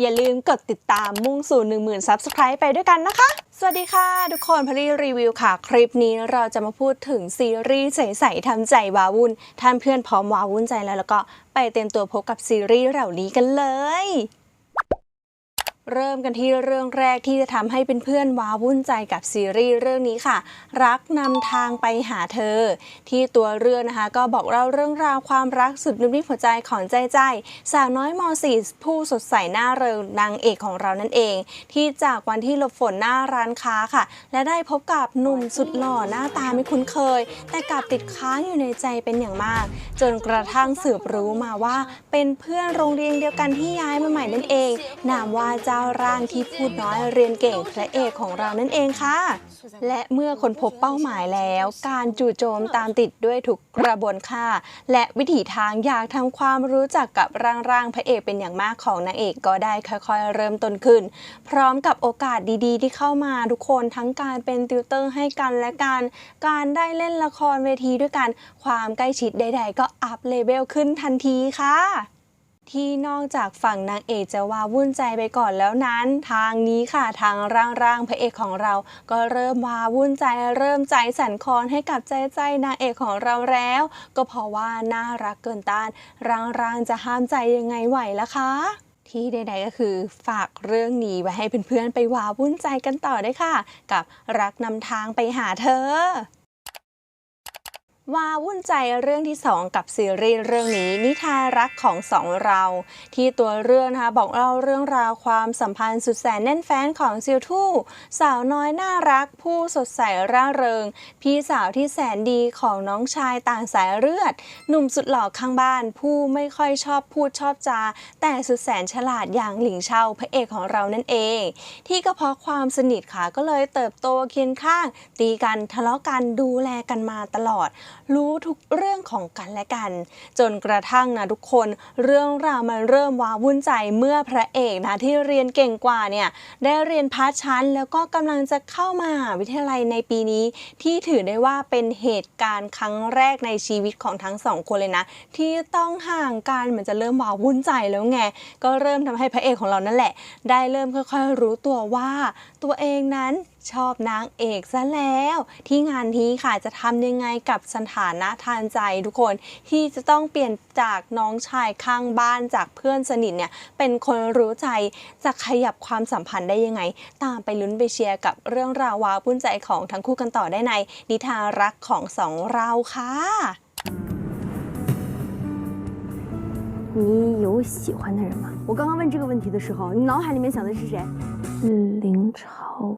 อย่าลืมกดติดตามมุ่งสู่ 10,000 Subscribe ไปด้วยกันนะคะ สวัสดีค่ะทุกคนพอดีรีวิวค่ะ คลิปนี้เราจะมาพูดถึงซีรีส์ใสๆทำใจวาวุ่นท่านเพื่อนพร้อมวาวุ่นใจแล้วแล้วก็ไปเตรียมตัวพบกับซีรีส์เหล่านี้กันเลย เริ่มกันที่เรื่องแรกที่จะทำให้เป็นเพื่อนว้าวุ่นใจกับซีรีส์เรื่องนี้ค่ะ รักนำทางไปหาเธอ ที่ตัวเรื่องนะคะ ก็บอกเล่าเรื่องราวความรักสุดนุ่มนิ่มหัวใจของใจใจ สาวน้อยม .4 ผู้สดใสหน้าเริงนางเอกของเรานั่นเอง ที่จากวันที่หลบฝนหน้าร้านค้าค่ะ และได้พบกับหนุ่มสุดหล่อหน้าตาไม่คุ้นเคย แต่กลับติดค้างอยู่ในใจเป็นอย่างมาก จนกระทั่งสืบรู้มาว่า เป็นเพื่อนโรงเรียนเดียวกันที่ย้ายมาใหม่นั่นเอง นามว่าจ้าร่างที่พูดน้อยเรียนเก่งพระเอกของเรานั่นเองค่ะ และเมื่อคนพบเป้าหมายแล้ว การจู่โจมตามติดด้วยทุกกระบวนค่า และวิถีทางอยากทำความรู้จักกับร่างร่างพระเอกเป็นอย่างมากของนางเอกก็ได้ค่อยๆ เริ่มต้นขึ้น พร้อมกับโอกาสดีๆ ที่เข้ามาทุกคนทั้งการเป็นติวเตอร์ให้กันและกันการได้เล่นละครเวทีด้วยกันความใกล้ชิดใด ๆ ก็อัพเลเวลขึ้นทันทีค่ะ ที่นอกจากฝั่งนางเอกจะวาวุ่นใจไปก่อนแล้วนั้น ทางนี้ค่ะทางร่างร่างๆพระเอกของเรา ก็เริ่มวาวุ่นใจเริ่มใจสั่นคลอนให้กับใจใจนางเอกของเราแล้ว ก็เพราะว่าน่ารักเกินต้าน ร่างร่างๆจะห้ามใจยังไงไหวล่ะคะ ที่ใด ๆ ก็คือฝากเรื่องนี้ไว้ให้เพื่อนๆไปวาวุ่นใจกันต่อได้ค่ะ กับรักนำทางไปหาเธอ ว่าวุ่นใจเรื่องที่ 2 กับซีรีส์เรื่องนี้ นิทานรักของสองเรา ที่ตัวเรื่องนะคะบอกเล่าเรื่องราวความสัมพันธ์สุดแสนแน่นแฟ้นของซิลทู่ สาวน้อยน่ารัก ผู้สดใสร่าเริง พี่สาวที่แสนดีของน้องชายต่างสายเลือด หนุ่มสุดหล่อข้างบ้าน ผู้ไม่ค่อยชอบพูดชอบจา แต่สุดแสนฉลาดอย่างหลิงเชาพระเอกของเรานั่นเอง ที่ก็เพราะความสนิทค่ะก็เลยเติบโตเคียงข้าง ตีกันทะเลาะกันดูแลกันมาตลอดรู้ทุกเรื่องของกันและกัน จนกระทั่งนะทุกคนเรื่องราวมันเริ่มว้าวุ่นใจเมื่อพระเอกนะที่เรียนเก่งกว่าเนี่ยได้เรียนพาร์ทชั้น แล้วก็กำลังจะเข้ามาวิทยาลัยในปีนี้ ที่ถือได้ว่าเป็นเหตุการณ์ครั้งแรกในชีวิตของทั้งสองคนเลยนะ ที่ต้องห่างกันเหมือนจะเริ่มว้าวุ่นใจแล้วไงก็เริ่มทำให้พระเอกของเรานั่นแหละ ได้เริ่มค่อยๆ รู้ตัวว่าตัวเองนั้น ชอบนางเอกซะแล้ว ที่งานนี้ค่ะจะทำยังไงกับสถานะทานใจทุกคน ที่จะต้องเปลี่ยนจากน้องชายข้างบ้านจากเพื่อนสนิทเนี่ยเป็นคนรู้ใจจะขยับความสัมพันธ์ได้ยังไง ตามไปลุ้นไปเชียร์กับเรื่องราวว้าวุ่นใจของทั้งคู่กันต่อได้ใน นิทานรักของสองเราค่ะ 你有喜欢的人吗？我刚刚问这个问题的时候，你脑海里面想的是谁？林朝。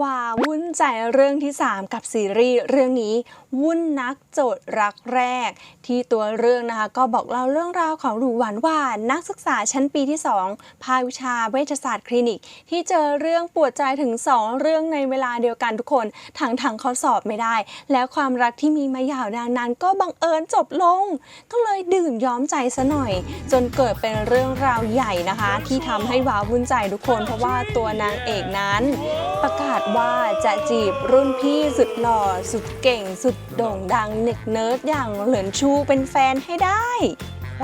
ว่าวุ่นใจเรื่องที่ 3 กับซีรีส์เรื่องนี้ วุ่นนักโจทย์รักแรก ที่ตัวเรื่องนะคะ ก็บอกเล่าเรื่องราวของหรูหวานหวานนักศึกษาชั้นปีที่ 2 ภาควิชาเวชศาสตร์คลินิก ที่เจอเรื่องปวดใจถึง 2 เรื่องในเวลาเดียวกันทุกคนทั้งทางเขาสอบไม่ได้ แล้วความรักที่มีมายาวนานนั้นก็บังเอิญจบลง ก็เลยดื่มย้อมใจซะหน่อย จนเกิดเป็นเรื่องราวใหญ่นะคะ ที่ทำให้ว้าวุ่นใจทุกคน เพราะว่าตัวนางเอกนั้น ประกาศว่าจะจีบรุ่นพี่สุดหล่อ สุดเก่ง สุดโด่งดังเน็กเนิร์ดอย่างเหลินชูเป็นแฟนให้ได้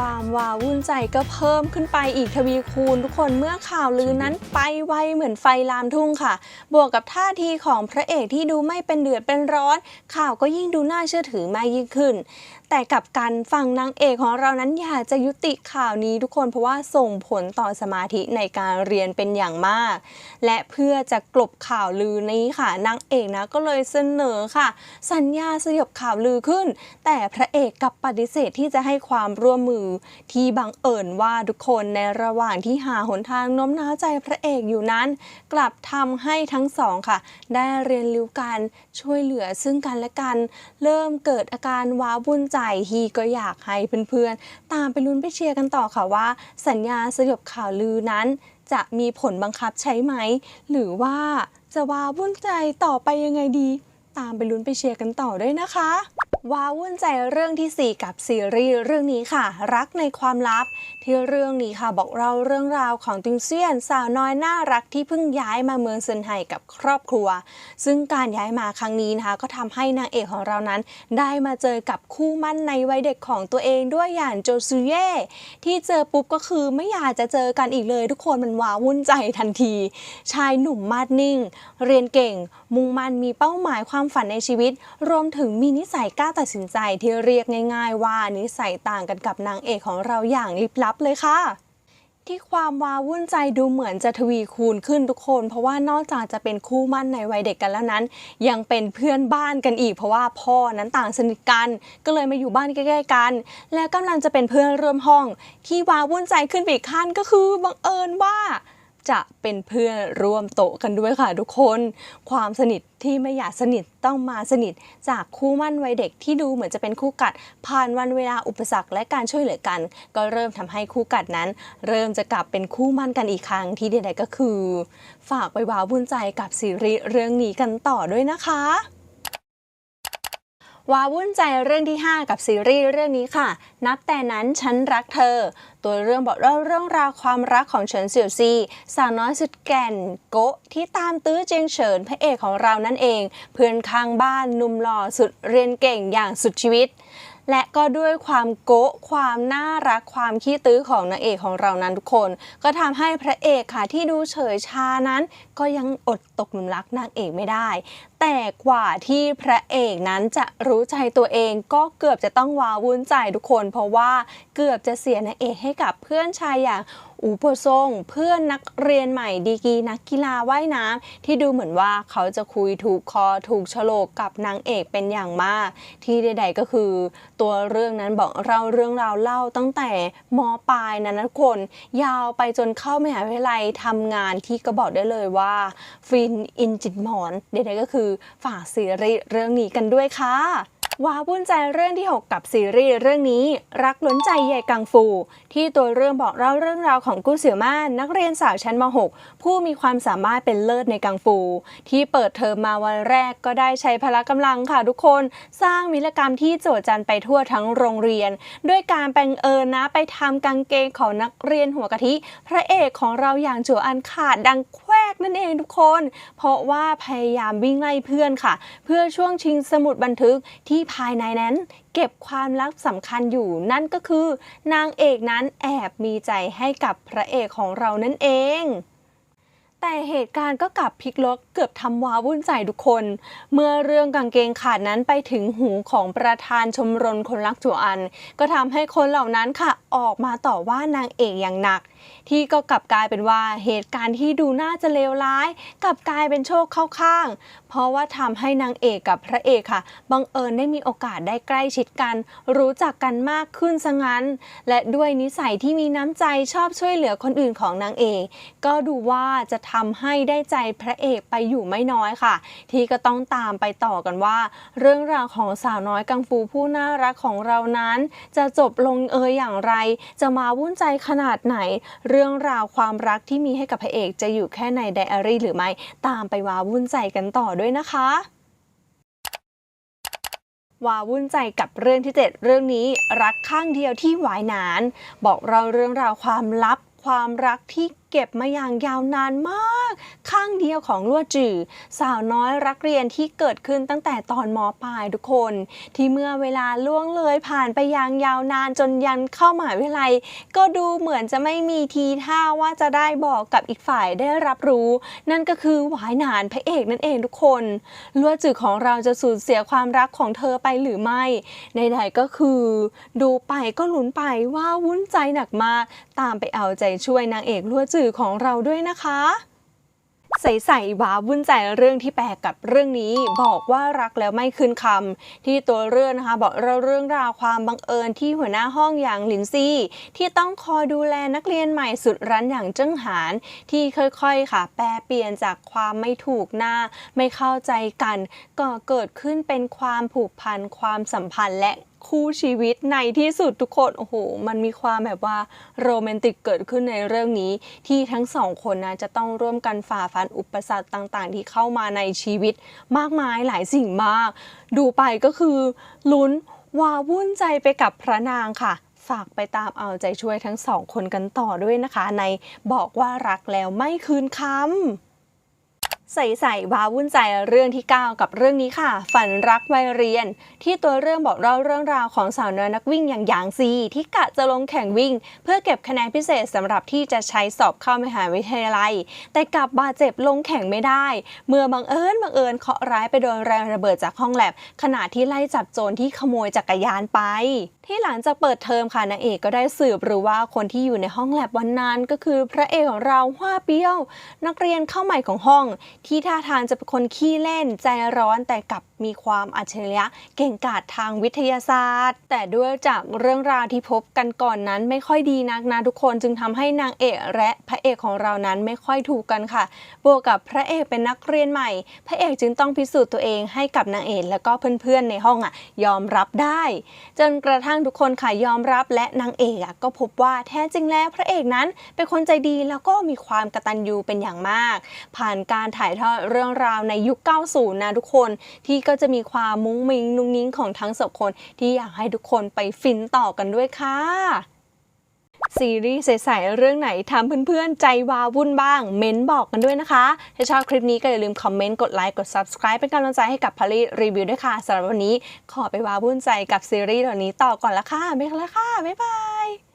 ความว้าวุ่นใจก็เพิ่มขึ้นไปอีกทวีคูณ ทุกคนเมื่อข่าวลือนั้นไปไวเหมือนไฟลามทุ่งค่ะ บวกกับท่าทีของพระเอกที่ดูไม่เป็นเดือดเป็นร้อน ข่าวก็ยิ่งดูน่าเชื่อถือมากยิ่งขึ้น แต่กับการฟังนางเอกของเรานั้นอยากจะยุติข่าวนี้ทุกคนเพราะว่าส่งผลต่อสมาธิในการเรียนเป็นอย่างมาก และเพื่อจะกลบข่าวลือนี้ค่ะนางเอกนะก็เลยเสนอค่ะ สัญญาสยบข่าวลือขึ้น แต่พระเอกกลับปฏิเสธที่จะให้ความร่วมมือที่บังเอิญว่าทุกคนในระหว่างที่หาหนทางโน้มน้าวใจพระเอกอยู่นั้น กลับทำให้ทั้งสองค่ะ ได้เรียนรู้การช่วยเหลือซึ่งกันและกัน เริ่มเกิดอาการว้าวุ่นใจฮีก็อยากให้เพื่อนๆ ตามไปลุ้นไปเชียร์กันต่อค่ะว่า สัญญาสยบข่าวลือนั้น จะมีผลบังคับใช้ไหม หรือว่าจะว้าวุ่นใจต่อไปยังไงดี ตามไปลุ้นไปเชียร์กันต่อด้วยนะคะว้าวุ่นใจเรื่องทีสี่ 4 กับซีรีส์เรื่องนี้ค่ะ รักในความลับ ที่เรื่องนี้ค่ะบอกเราเรื่องราวของติงเซียน สาวน้อยน่ารักที่เพิ่งย้ายมาเมืองเซินไห่กับครอบครัว ซึ่งการย้ายมาครั้งนี้นะคะ ก็ทำให้นางเอกของเรานั้น ได้มาเจอกับคู่มั่นในวัยเด็กของตัวเองด้วยอย่างโจซูเย่ที่เจอปุ๊บก็คือไม่อยากจะเจอกันอีกเลย ทุกคนมันว้าวุ่นใจทันที ชายหนุ่มมาดนิ่ง เรียนเก่ง มุ่งมั่นมีเป้าหมายความฝันในชีวิต รวมถึงมีนิสัยกล้าตัดสินใจที่เรียกง่ายๆ ว่านิสัยต่างกันกับนางเอกของเราอย่างลิบลับเลยค่ะ ที่ความว้าวุ่นใจดูเหมือนจะทวีคูณขึ้นทุกคน เพราะว่านอกจากจะเป็นคู่มั่นในวัยเด็กกันแล้วนั้น ยังเป็นเพื่อนบ้านกันอีก เพราะว่าพ่อนั้นต่างสนิทกัน ก็เลยมาอยู่บ้านใกล้ๆกัน และกำลังจะเป็นเพื่อนร่วมห้อง ที่ว้าวุ่นใจขึ้นไปอีกขั้นก็คือบังเอิญว่า จะเป็นเพื่อนร่วมโต๊ะกันด้วยค่ะทุกคน ความสนิทที่ไม่อยากสนิทต้องมาสนิท จากคู่มั่นวัยเด็กที่ดูเหมือนจะเป็นคู่กัด ผ่านวันเวลาอุปสรรคและการช่วยเหลือกัน ก็เริ่มทำให้คู่กัดนั้น เริ่มจะกลับเป็นคู่มั่นกันอีกครั้งที่ใดๆก็คือ ฝากไปว้าวุ่นใจกับซีรีส์เรื่องนี้กันต่อด้วยนะคะ ว้าวุ่นใจเรื่องที่ 5 กับซีรีส์เรื่องนี้ค่ะ นับแต่นั้นฉันรักเธอ ตัวเรื่องบอกเล่าเรื่องราวความรักของเฉินเสี่ยวซีสาวน้อยสุดแก่นโกะที่ตามตื้อเจียงเฉินพระเอกของเรานั่นเอง เพื่อนข้างบ้านนุ่มหล่อสุดเรียนเก่งอย่างสุดชีวิตและก็ด้วยความโกะความน่ารักความขี้ตื้อของนางเอกของเรานั้นทุกคน ก็ทำให้พระเอกค่ะที่ดูเฉยชานั้น ก็ยังอดตกหลุมรักนางเอกไม่ได้แต่กว่าที่พระเอกนั้นจะรู้ใจตัวเองก็เกือบจะต้องวาวุ่นใจทุกคน เพราะว่าเกือบจะเสียนางเอกให้กับเพื่อนชายอย่างอูโปซงเพื่อนนักเรียนใหม่ดีกีนักกีฬาว่ายน้ำที่ดูเหมือนว่าเขาจะคุยถูกคอถูกโฉลกกับนางเอกเป็นอย่างมาก ที่ใดๆก็คือ ตัวเรื่องนั้นบอกเราเรื่องราวเล่าตั้งแต่มปลายนะนะทุกคน ยาวไปจนเข้ามหาวิทยาลัยทำงานที่ก็บอกได้เลยว่า ฟินอินจิตหมอนใดๆก็คือฝากซีรีส์เรื่องนี้กันด้วยค่ะว้าวุ่นใจเรื่องที่ 6 กับซีรีส์เรื่องนี้ รักล้นใจใหญ่กังฟู ที่ตัวเรื่องบอกเล่าเรื่องราวของกู้เสี่ยวม่านนักเรียนสาวชั้นม .6 ผู้มีความสามารถเป็นเลิศในกังฟู ที่เปิดเทอมมาวันแรกก็ได้ใช้พละกำลังค่ะทุกคนสร้างวิรกรรมที่โจดจันไปทั่วทั้งโรงเรียน ด้วยการแปลงเอิญนะไปทำกางเกงของนักเรียนหัวกะทิ พระเอกของเราอย่างจัวอันขาดดังคว กนั่นเองทุกคน เพราะว่าพยายามวิ่งไล่เพื่อนค่ะ เพื่อช่วงชิงสมุดบันทึกที่ภายในนั้นเก็บความลับสำคัญอยู่นั่นก็คือ นางเอกนั้นแอบมีใจให้กับพระเอกของเรานั่นเอง แต่เหตุการณ์ก็กลับพลิกล็อกเกือบทำว้าวุ่นใจทุกคน เมื่อเรื่องกางเกงขาดนั้นไปถึงหูของประธานชมรมคนรักจัวอัน ก็ทำให้คนเหล่านั้นค่ะออกมาต่อว่านางเอกอย่างหนัก ที่ก็กลับกลายเป็นว่าเหตุการณ์ที่ดูน่าจะเลวร้ายกลับกลายเป็นโชคเข้าข้าง เพราะว่าทำให้นางเอกกับพระเอกค่ะบังเอิญได้มีโอกาสได้ใกล้ชิดกัน รู้จักกันมากขึ้นซะงั้น และด้วยนิสัยที่มีน้ำใจชอบช่วยเหลือคนอื่นของนางเอก ก็ดูว่าจะทำให้ได้ใจพระเอกไปอยู่ไม่น้อยค่ะ ที่ก็ต้องตามไปต่อกันว่า เรื่องราวของสาวน้อยกังฟูผู้น่ารักของเรานั้น จะจบลงเอยอย่างไร จะมาวุ่นใจขนาดไหน เรื่องราวความรักที่มีให้กับพระเอกจะอยู่แค่ในไดอารี่หรือไม่ตามไปว้าวุ่นใจกันต่อด้วยนะคะว้าวุ่นใจกับเรื่องที่ 7 เรื่องนี้รักข้างเดียวที่หวายหนาน บอกเราเรื่องราวความลับความรักที่เก็บมาอย่างยาวนานมาก ข้างเดียวของลั่วจือสาวน้อยรักเรียนที่เกิดขึ้นตั้งแต่ตอนมปลายทุกคน ที่เมื่อเวลาล่วงเลยผ่านไปอย่างยาวนานจนยันเข้ามหาวิทยาลัย ก็ดูเหมือนจะไม่มีทีท่าว่าจะได้บอกกับอีกฝ่ายได้รับรู้ นั่นก็คือหวายหนานพระเอกนั่นเองทุกคนลั่วจือของเราจะสูญเสียความรักของเธอไปหรือไม่ใดๆก็คือ ดูไปก็ลุ้นไปว่าวุ่นใจหนักมากตามไปเอาใจช่วยนางเอกลั่วจือของเราด้วยนะคะใส่ๆว้าวุ่นใจเรื่องที่แปลกกับเรื่องนี้ บอกว่ารักแล้วไม่คืนคำที่ตัวเรื่องนะคะ บอกเราเรื่องราวความบังเอิญที่หัวหน้าห้องอย่างหลินซี่ ที่ต้องคอยดูแลนักเรียนใหม่สุดรั้นอย่างเจิ้งหาน ที่ค่อยๆค่ะ แปลเปลี่ยนจากความไม่ถูกหน้า ไม่เข้าใจกัน ก็เกิดขึ้นเป็นความผูกพันความสัมพันธ์และ คู่ชีวิตในที่สุดทุกคนโอ้โหมันมีความแบบว่าโรแมนติกเกิดขึ้นในเรื่องนี้ ที่ทั้งสองคนนะจะต้องร่วมกันฝ่าฟันอุปสรรคต่างๆ ที่เข้ามาในชีวิตมากมายหลายสิ่งมาก ดูไปก็คือลุ้นวาวุ่นใจไปกับพระนางค่ะฝากไปตามเอาใจช่วยทั้งสองคนกันต่อด้วยนะคะ ในบอกว่ารักแล้วไม่คืนคำ ใส่ใส่วาวุ่นใจเรื่องที่ 9 กับเรื่องนี้ค่ะ ฝันรักวัยเรียน ที่ตัวเรื่องบอกเล่าเรื่องราวของสาวน้อยนักวิ่งอย่างหยางซี ที่กะจะลงแข่งวิ่ง เพื่อเก็บคะแนนพิเศษสำหรับที่จะใช้สอบเข้ามหาวิทยาลัย แต่กลับบาดเจ็บลงแข่งไม่ได้ เมื่อบังเอิญบังเอิญเคาะร้ายไปโดนแรงระเบิดจากห้องแลบขณะที่ไล่จับโจรที่ขโมยจักรยานไป ที่หลังจากเปิดเทอมค่ะนางเอกก็ได้สืบหรือว่าคนที่อยู่ในห้องแลบวันนั้นก็คือพระเอกของเราฮว่าเปี้ยว นักเรียนเข้าใหม่ของห้อง ที่ท่าทางจะเป็นคนขี้เล่นใจร้อนแต่กลับมีความอัจฉริยะเก่งกาจทางวิทยาศาสตร์ แต่ด้วยจากเรื่องราวที่พบกันก่อนนั้นไม่ค่อยดีนักนะทุกคนจึงทำให้นางเอกและพระเอกของเรานั้นไม่ค่อยถูกกันค่ะ บวกกับพระเอกเป็นนักเรียนใหม่ พระเอกจึงต้องพิสูจน์ตัวเองให้กับนางเอกและก็เพื่อนๆในห้องอะยอมรับได้ จนกระทั่งทุกคนค่ะยอมรับและนางเอกก็พบว่าแท้จริงแล้วพระเอกนั้นเป็นคนใจดีแล้วก็มีความกตัญญูเป็นอย่างมาก ผ่านการถ่ายทอดเรื่องราวในยุค 90 นะทุกคนที่ก็จะมีความมุ้งมิ้งนุ่งนิ้งของทั้งสองคน ที่อยากให้ทุกคนไปฟินต่อกันด้วยค่ะ ซีรีส์ใสๆเรื่องไหนทำเพื่อนๆ ใจวาวุ่นบ้าง เม้นบอกกันด้วยนะคะ ถ้าชอบคลิปนี้ก็อย่าลืมคอมเมนต์ กดไลค์ กด Subscribe เป็นกำลังใจให้กับพารีรีวิวด้วยค่ะสำหรับวันนี้ขอไปวาวุ่นใจกับซีรีส์เหล่านี้ต่อก่อนละค่ะไปละค่ะ บ๊ายบาย